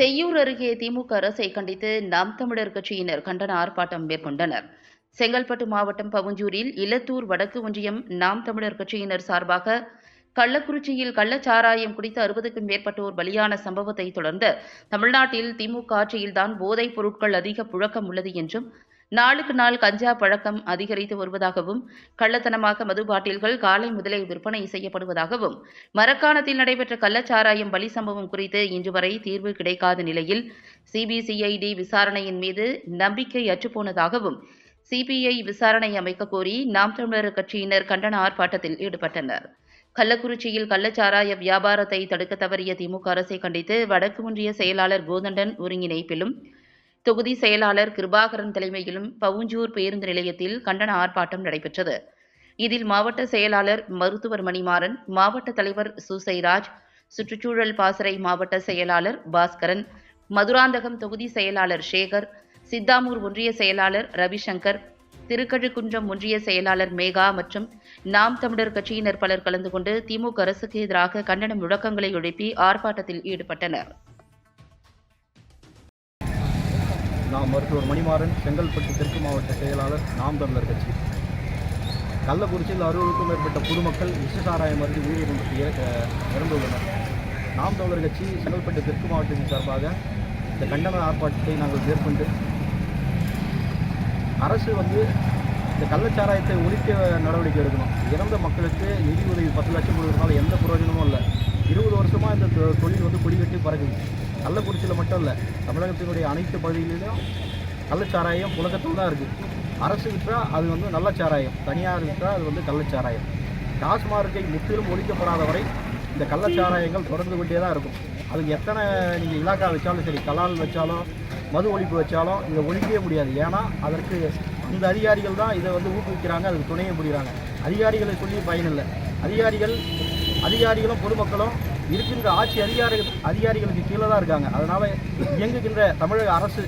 செய்யூர் அருகே திமுக அரசை கண்டித்து நாம் தமிழர் கட்சியினர் கண்டன ஆர்ப்பாட்டம் மேற்கொண்டனர். செங்கல்பட்டு மாவட்டம் பவுஞ்சூரில் இலத்தூர் வடக்கு ஒன்றியம் நாம் தமிழர் கட்சியினர் சார்பாக கள்ளக்குறிச்சியில் கள்ளச்சாராயம் குடித்த அறுபதுக்கும் மேற்பட்டோர் பலியான சம்பவத்தை தொடர்ந்து தமிழ்நாட்டில் திமுக ஆட்சியில்தான் போதைப் பொருட்கள் அதிக புழக்கம் உள்ளது என்றும் நாளுக்கு நாள் கஞ்சா பழக்கம் அதிகரித்து வருவதாகவும் கள்ளத்தனமாக மது பாட்டில்கள் காலை முதலே விற்பனை செய்யப்படுவதாகவும் மரக்காணத்தில் நடைபெற்ற கள்ளச்சாராயம் பலி சம்பவம் குறித்து இன்று வரை தீர்வு கிடைக்காத நிலையில் சிபிசிஐடி விசாரணையின் மீது நம்பிக்கை அற்றுப்போனதாகவும் சிபிஐ விசாரணை அமைக்க கோரி நாம் தமிழர் கட்சியினர் கண்டன ஆர்ப்பாட்டத்தில் ஈடுபட்டனர். கள்ளக்குறிச்சியில் கள்ளச்சாராய வியாபாரத்தை தடுக்க தவறிய திமுக அரசை கண்டித்து வடக்கு ஒன்றிய செயலாளர் கோதண்டன் ஒருங்கிணைப்பிலும் தொகுதி செயலாளர் கிருபாகரன் தலைமையிலும் பவுஞ்சூர் பேருந்து நிலையத்தில் கண்டன ஆர்ப்பாட்டம் நடைபெற்றது. இதில் மாவட்ட செயலாளர் மருத்துவர் மணிமாறன் மாவட்ட தலைவர் சுசைராஜ் சுற்றுச்சூழல் பாசறை மாவட்ட செயலாளர் பாஸ்கரன் மதுராந்தகம் தொகுதி செயலாளர் சேகர் சித்தாமூர் ஒன்றிய செயலாளர் ரவிசங்கர் திருக்கழுக்குன்றம் ஒன்றிய செயலாளர் மேகா மற்றும் நாம் தமிழர் கட்சியினர் பலர் கலந்து கொண்டு திமுக அரசுக்கு எதிராக கண்டன முழக்கங்களை எழுப்பி ஆர்ப்பாட்டத்தில் ஈடுபட்டனர். நான் மருத்துவர் மணிமாறன் செங்கல்பட்டு தெற்கு மாவட்ட செயலாளர் நாம் தமிழர் கட்சி. கள்ளக்குறிச்சியில் அறுபதுக்கும் மேற்பட்ட பொதுமக்கள் விஷசாராயம் மருந்து உயிரிழந்து இறந்துள்ளனர். நாம் தமிழர் கட்சி செங்கல்பட்டு தெற்கு மாவட்டத்தின் சார்பாக இந்த கண்டன ஆர்ப்பாட்டத்தை நாங்கள் மேற்கொண்டு அரசு வந்து இந்த கள்ளச்சாராயத்தை ஒழிக்க நடவடிக்கை எடுக்கணும். இறந்த மக்களுக்கு நிதி உதவி பத்து லட்சம் கொடுக்கறதுனால எந்த பிரயோஜனமும் இல்லை. இருபது இந்த தொழில் வந்து கொடிகட்டி பறக்குது கள்ளக்குறிச்சியில் மட்டும் இல்லை தமிழகத்தினுடைய அனைத்து பகுதிகளிலும் கள்ளச்சாராயம் புழக்கத்தில் தான் இருக்குது அரசு விற்றா அது வந்து நல்ல சாராயம் தனியார் விற்றா அது வந்து கள்ளச்சாராயம். டாஸ்மார்க்கை முற்றிலும் ஒழிக்கப்படாத வரை இந்த கள்ளச்சாராயங்கள் தொடர்ந்து கொண்டே தான் இருக்கும். அதுக்கு எத்தனை நீங்கள் இலாக்கா வச்சாலும் சரி கலால் வச்சாலும் மது ஒழிப்பு வச்சாலும் இதை ஒழிக்கவே முடியாது. ஏன்னா அதற்கு இந்த அதிகாரிகள் தான் இதை வந்து ஊக்குவிக்கிறாங்க அதுக்கு துணையை முடிகிறாங்க அதிகாரிகளை சொல்லி பயனில்லை அதிகாரிகள் அதிகாரிகளும் பொதுமக்களும் இருக்கின்ற ஆட்சி அதிகாரிகள் அதிகாரிகளுக்கு கீழே தான் இருக்காங்க. அதனால் இயங்குகின்ற தமிழக அரசு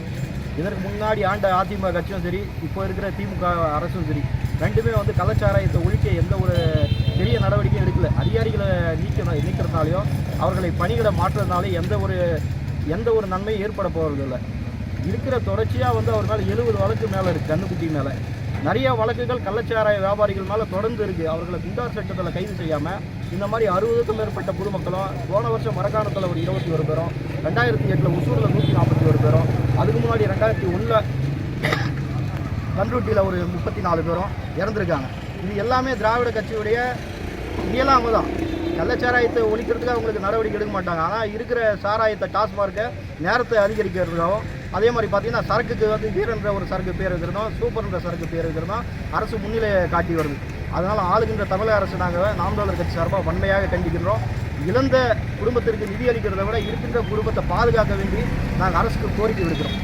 இதற்கு முன்னாடி ஆண்ட அதிமுக கட்சியும் சரி இப்போ இருக்கிற திமுக அரசும் சரி ரெண்டுமே வந்து கலாச்சாரத்தை ஒழிக்க எந்த ஒரு பெரிய நடவடிக்கையும் எடுக்கல. அதிகாரிகளை நீக்க நீக்கிறதுனாலையும் அவர்களை பணிகளை மாற்றுறதுனாலே எந்த ஒரு எந்த ஒரு நன்மையும் ஏற்பட இல்லை இருக்கிற தொடர்ச்சியாக வந்து அவர் மேலே எழுபது வழக்கு மேலே இருக்குது கண்ணுக்குட்டி மேலே. நிறைய வழக்குகள் கள்ளச்சாராய வியாபாரிகள் மேலே தொடர்ந்து இருக்குது அவர்களை குண்டார் சட்டத்தில் கைது செய்யாமல் இந்த மாதிரி அறுபதுக்கும் மேற்பட்ட பொதுமக்களும் போன வருஷம் மரக்காணத்தில் ஒரு இருபத்தி ஒரு பேரும் ரெண்டாயிரத்தி எட்டில் ஒசூரில் நூற்றி நாற்பத்தி ஒரு பேரும் அதுக்கு முன்னாடி ரெண்டாயிரத்தி ஒன்றில் கன்றுட்டியில் ஒரு முப்பத்தி நாலு பேரும் இறந்துருக்காங்க. இது எல்லாமே திராவிட கட்சியுடைய இயலாமல் தான். கள்ளச்சாராயத்தை ஒழிக்கிறதுக்கு அவங்களுக்கு நடவடிக்கை எடுக்க மாட்டாங்க. ஆனால் இருக்கிற சாராயத்தை டாஸ்மார்க்கை நேரத்தை அதிகரிக்கிறதுக்காகவும் அதே மாதிரி பார்த்தீங்கன்னா சரக்குக்கு வந்து வீரன்ற ஒரு சரக்கு பேர் இருக்கிறதும் சூப்பர்ன்ற சரக்கு பேர் இருக்கிறதும் அரசு முன்னிலையை காட்டி வருது. அதனால் ஆளுகின்ற தமிழக அரசு நாங்கள் நாம் தமிழர் கட்சி சார்பாக வன்மையாக கண்டிக்கின்றோம். இழந்த குடும்பத்திற்கு நிதி அளிக்கிறதை விட இருக்கின்ற குடும்பத்தை பாதுகாக்க வேண்டி நாங்கள் அரசுக்கு கோரிக்கை விடுக்கிறோம்.